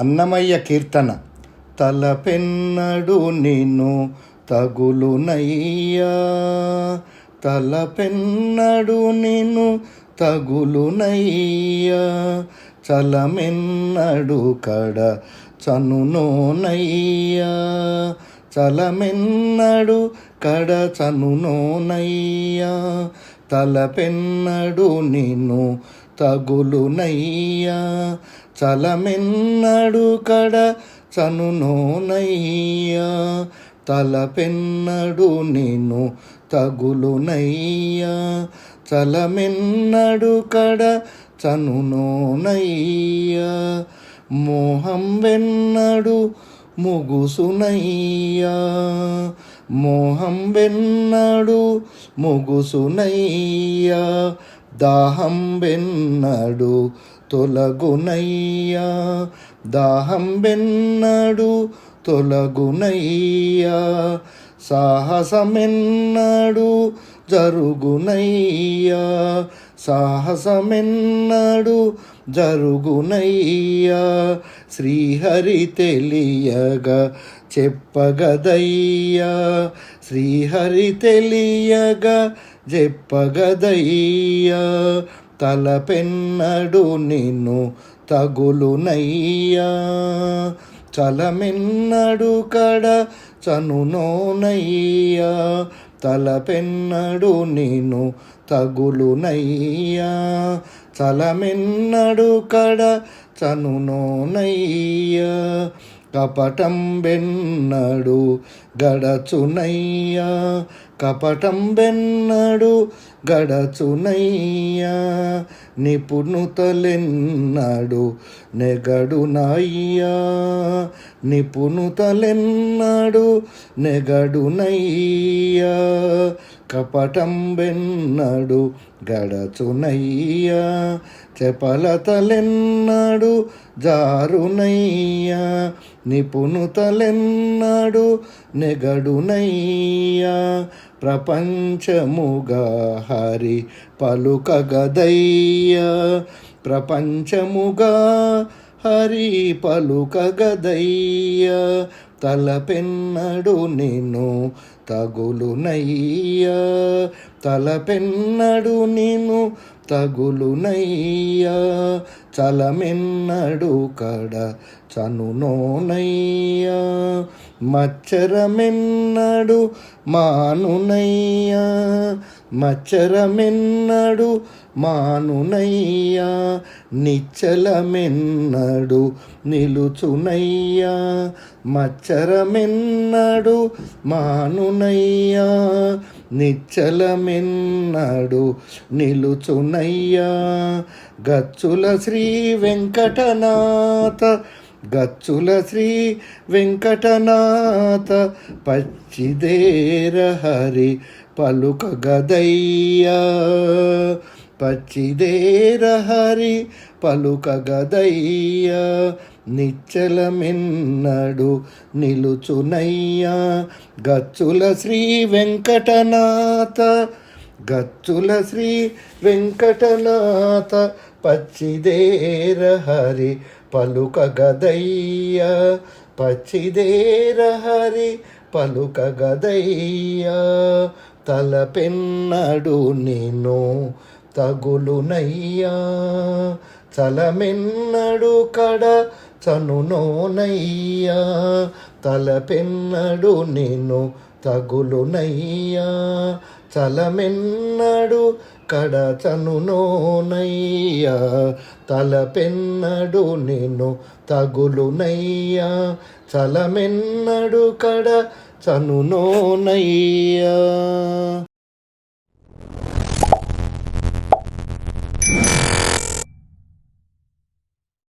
అన్నమయ్య కీర్తన. తలపెన్నడు నిన్ను తగులునయ్యా తలపెన్నడు నిన్ను తగులునయ్యా చలమెన్నడు కడ చనునోనయ్యా చలమెన్నడు కడ చనునోనయ్యా తలపెన్నడు నిన్ను తగులునయ్యా చలమెన్నడు కడ చనునోనయ్యా తలపెన్నడు నేను తగులునయ్యా చలమెన్నడు కడ చనునోనయ్యా మోహం వెన్నడు ముగుసునయ్యా మోహం వెన్నడు ముగుసునయ్యా దాహం వెన్నడు తొలగునయ్యా దాహం వెన్నడు తొలగునయ్యా సాహసమెన్నడు జరుగునయ్యా. సాహసమెన్నడు జరుగునయ్యా. శ్రీహరి తెలియగా చెప్పగదయ్యా. శ్రీహరి తెలియగా చెప్పగదయ్యా. తలపెన్నడు నిన్ను తగులునయ్యా. చలమెన్నడు కడ చనునోనయ్యా తలపెన్నడు నేను తగులునయ్యా చలమెన్నడు కడ చనునోనయ్యా కపటం వెన్నడు గడచునయ్యా. కపటం వెన్నడు గడచునయ్యా. నిపుణుతలెన్నడు నెగడునయ్యా. నిపుణుతలెన్నడు నెగడునయ్యా. కపటం బెన్నడు గడచునయ్యా చపలతలెన్నడు జారునయ్యా నిపుణుతలెన్నడు నెగడునయ్యా ప్రపంచముగా హరి పలుకగదయ్యా ప్రపంచముగా హరి పలుకగదయ్యా తలపెన్నడు నిన్ను తగులునయ్యా. తలపెన్నడు నిన్ను తగులునయ్యా. చలమెన్నడు కడ చనునోనయ్యా. మచ్చరమెన్నడు మానునయ్యా. మచ్చరమెన్నడు మానునయ్యా. నిచ్చలమెన్నడు నిలుచునయ్యా. నిచ్చరమెన్నడు మానునయ్యా నిచ్చలమెన్నడు నిలుచునయ్యా. గచ్చుల శ్రీ వెంకటనాథ గచ్చుల శ్రీ వెంకటనాథ పచ్చిదేర హరి పలుక గదయ్యా. పచ్చిదేర హరి పలుక గదయ్యా. నిచ్చలమిన్నడు నిలుచునయ్యా. గచ్చుల శ్రీ వెంకటనాథ గచ్చుల శ్రీ వెంకటనాథ పచ్చిదేర హరి పలుక గదయ్యా. పచ్చిదేర హరి పలుక గదయ్యా. తలపెన్నడు నేను తగులునయ్యా. చలమెన్నడు కడ చనునోనయ్యా తలపెన్నడు నేను తగులునయ్యా తలమెన్నడు కడ చనునోనయ్యా తలపెన్నడు నేను తగులునయ్యా తలమెన్నడు కడ చనునోనయ్యా